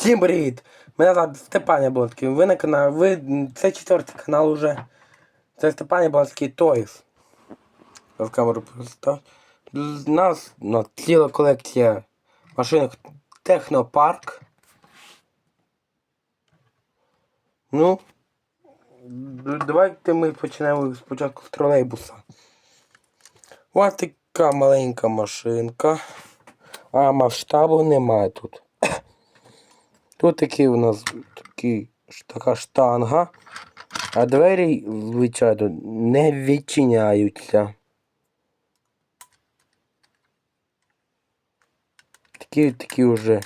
Всім привіт! Мене звати Степан Блонський. Ви на каналі. Ви... Це четвертий канал уже. Це Степан Блонський Тойс. В камеру просто. У нас ну, ціла колекція машинок Технопарк. Ну. Давайте ми почнемо спочатку з тролейбуса. Ось така маленька машинка. А масштабу немає тут. Тут такий у нас такий, така штанга, а двері, звичайно, не відчиняються. Такі, такі вже.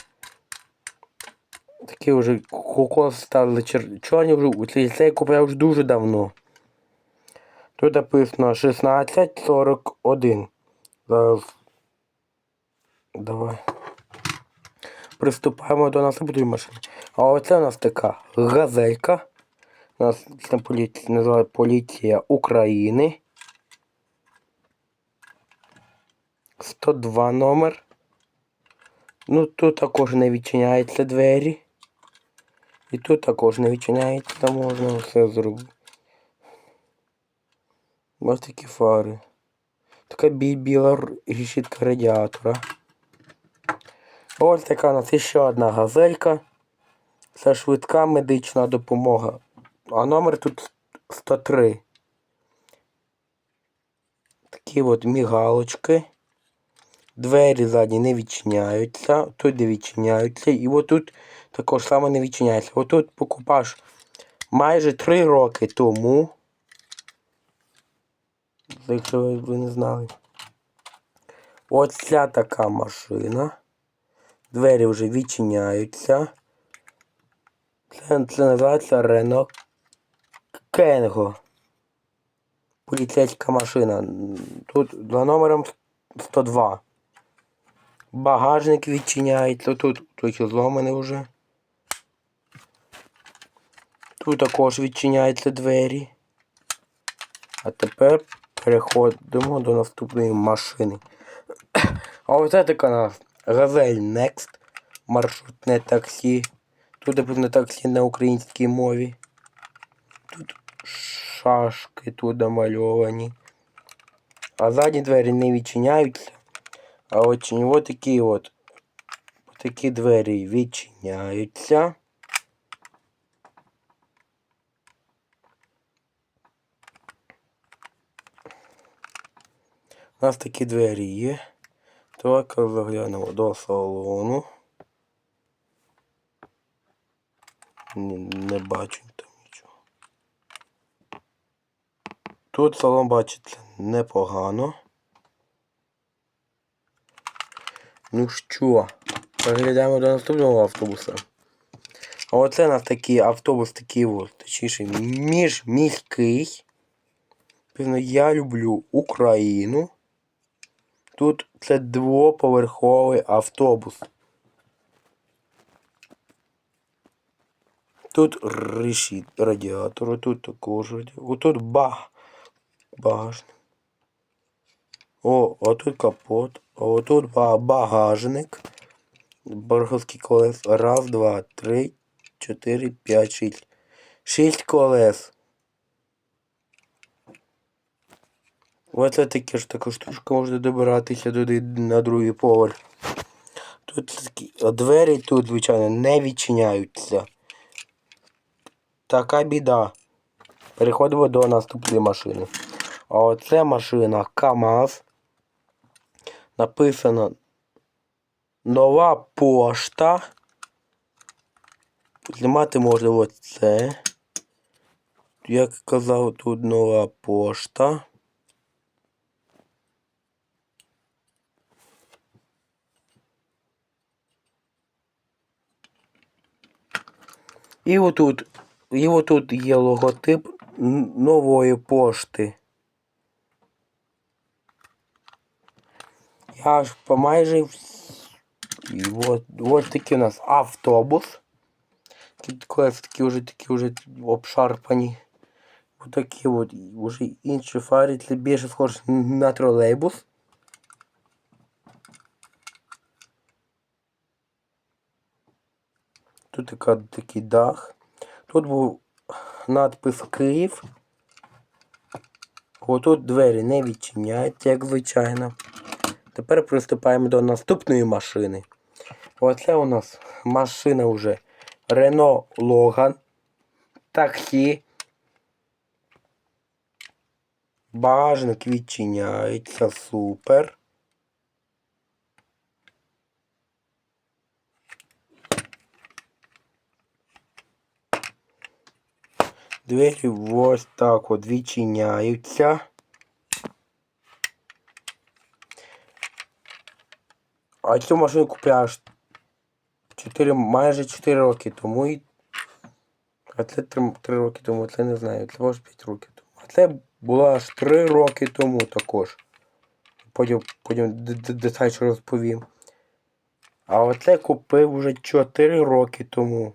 Такі вже кокос стали чер... чорні вже. у Цей цей купив вже дуже давно. Тут написано 1641. Зараз. Давай. Приступаємо до наступної машини. А оце у нас така газелька. У нас це поліція називає Поліція України. 102 номер. Ну тут також не відчиняються двері. І тут також не відчиняється, можна все зробити. Ось такі фари. Така бі- біла решітка радіатора. Така у нас ще одна газелька. Це швидка медична допомога. А номер тут 103. Такі от мігалочки. Двері задні не відчиняються. Тут не відчиняються. І отут також саме не відчиняється. Отут покупаш майже 3 роки тому. Якщо ви не знали. Ось ця така машина. Двері вже відчиняються. Це, це називається Renault Кенго. Поліцейська машина. Тут за номером 102. Багажник відчиняється. Тут трохи зломаний вже. Тут також відчиняються двері. А тепер переходимо до наступної машини. А оце така нас Газель Next. Маршрутне таксі. Тут напевно таксі на українській мові. Тут шашки тут намальовані. А задні двері не відчиняються. А от такі от. Такі двері відчиняються. У нас такі двері є. Так, заглянемо до салону. Не, не бачу там нічого. Тут салон бачиться непогано. Ну що, переглядаємо до наступного автобуса. А оце у нас такий автобус, такий от, точніше, міжміський. Певно, я люблю Україну. Тут це двоповерховий автобус. Тут решіт радіатор, тут також радіатор. Тут баг... багажник. О, а тут капот. А отут багажник. Борговський колес. Раз, два, три, чотири, п'ять, шість. Шість колес. Оце таке ж така штучка можна добиратися туди на другий поверх. Тут такі двері тут, звичайно, не відчиняються. Така біда. Переходимо до наступної машини. А оце машина КАМАЗ. Написано Нова пошта. Знімати можна оце. Як казав, тут нова пошта. І отут, і отут є логотип нової пошти. Я ж по майже і от, от такий у нас автобус. Колеса такі вже такі вже обшарпані. Отакі от і вже інші фари, більше схож на тролейбус. Така, такий дах. Тут був надпис Київ. Отут двері не відчиняються, як звичайно. Тепер приступаємо до наступної машини. Оце у нас машина вже Renault Logan. Таксі. Багажник відчиняється, супер. Двері ось так от відчиняються. А цю машину купляєш 4, майже 4 роки тому і. А це 3, 3 роки тому, це не знаю, це може 5 років тому. А це було аж 3 роки тому також. Потім, потім д- д- розповім. А оце купив вже 4 роки тому.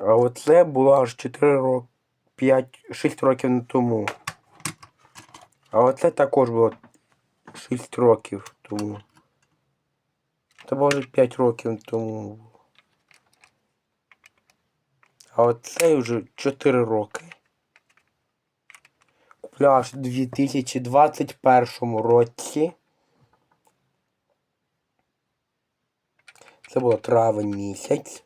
А оце було аж 4 роки. 5-6 років тому. А оце також було 6 років тому. Це може 5 років тому. А оце вже 4 роки. Купляв аж у 2021 році. Це було травень місяць.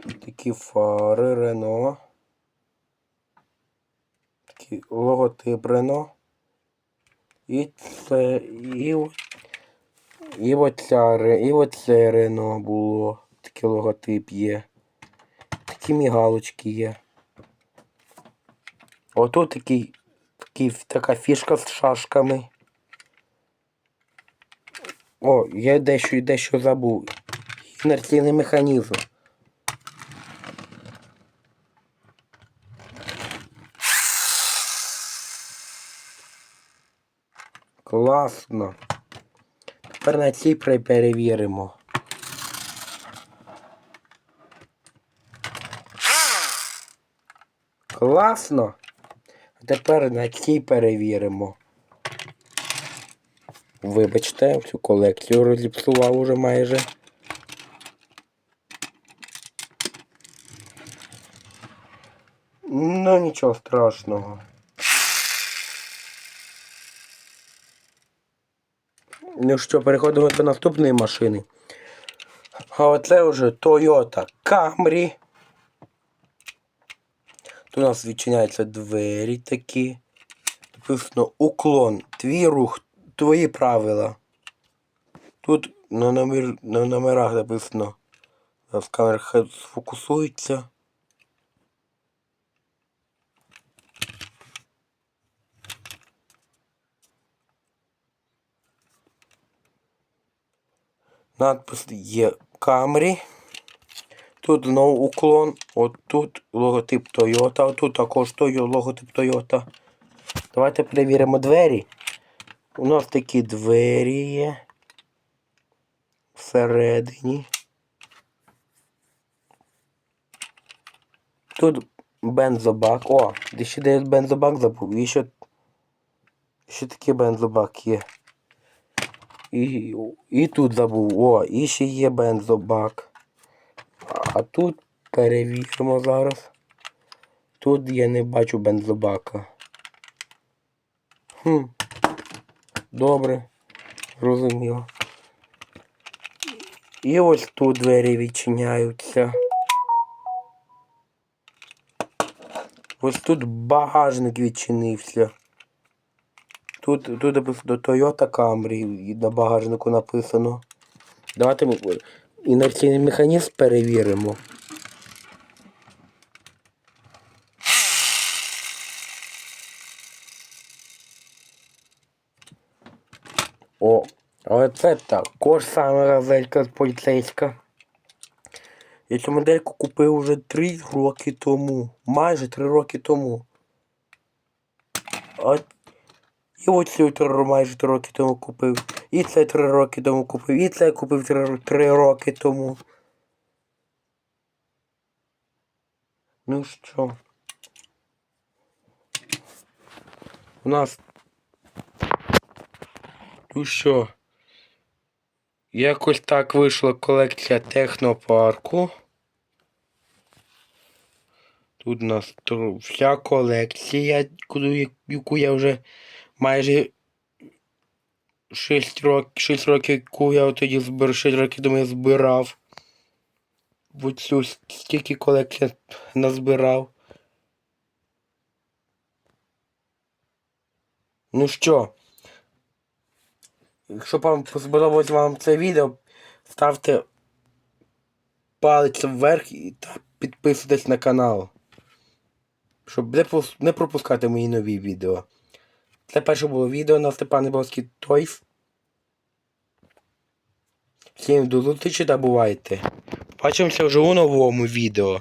Такі фари Рено. Такий логотип Рено. І це. І, і оця і оце Рено було. Такий логотип є. Такі мігалочки є. Отут такий, такий, така фішка з шашками. О, я дещо дещо забув. Інерційний механізм. Класно. Тепер на цій перевіримо. Класно. А тепер на цій перевіримо. Вибачте, всю колекцію розіпсував уже майже. Ну нічого страшного. Ну що, переходимо до наступної машини. А оце вже Toyota Camry. Тут у нас відчиняються двері такі. Написано уклон. Твій рух, твої правила. Тут на, номер, на номерах написано. Зараз камера сфокусується. Надпис є Camry. Тут знову уклон. От тут логотип Toyota. Тут також логотип Toyota. Давайте перевіримо двері. У нас такі двері є. Всередині. Тут бензобак. О, де ще де бензобак забув. І ще, ще такий бензобак є. І, і тут забув. О, і ще є бензобак. А тут перевіримо зараз. Тут я не бачу бензобака. Хм. Добре. Зрозуміло. І ось тут двері відчиняються. Ось тут багажник відчинився. Тут, тут написано Toyota Camry і на багажнику написано. Давайте ми інерційний механізм перевіримо. О, але це також саме газелька поліцейська. Я цю модельку купив вже 3 роки тому. Майже 3 роки тому. А і оцю три майже 3 роки тому купив. І це 3 роки тому купив. І це купив 3, 3 роки тому. Ну що? У нас. Ну що? Якось так вийшла колекція технопарку. Тут у нас вся колекція, яку я вже майже 6 років, 6 років, яку я тоді збирав, 6 років тому я збирав. В цю стільки колекцій назбирав. Ну що, якщо вам сподобалось вам це відео, ставте палець вверх і підписуйтесь на канал. Щоб не пропускати мої нові відео. Це перше було відео на Степан Боскій Тойф. Всім до зустрічі та бувайте. Бачимося вже у новому відео.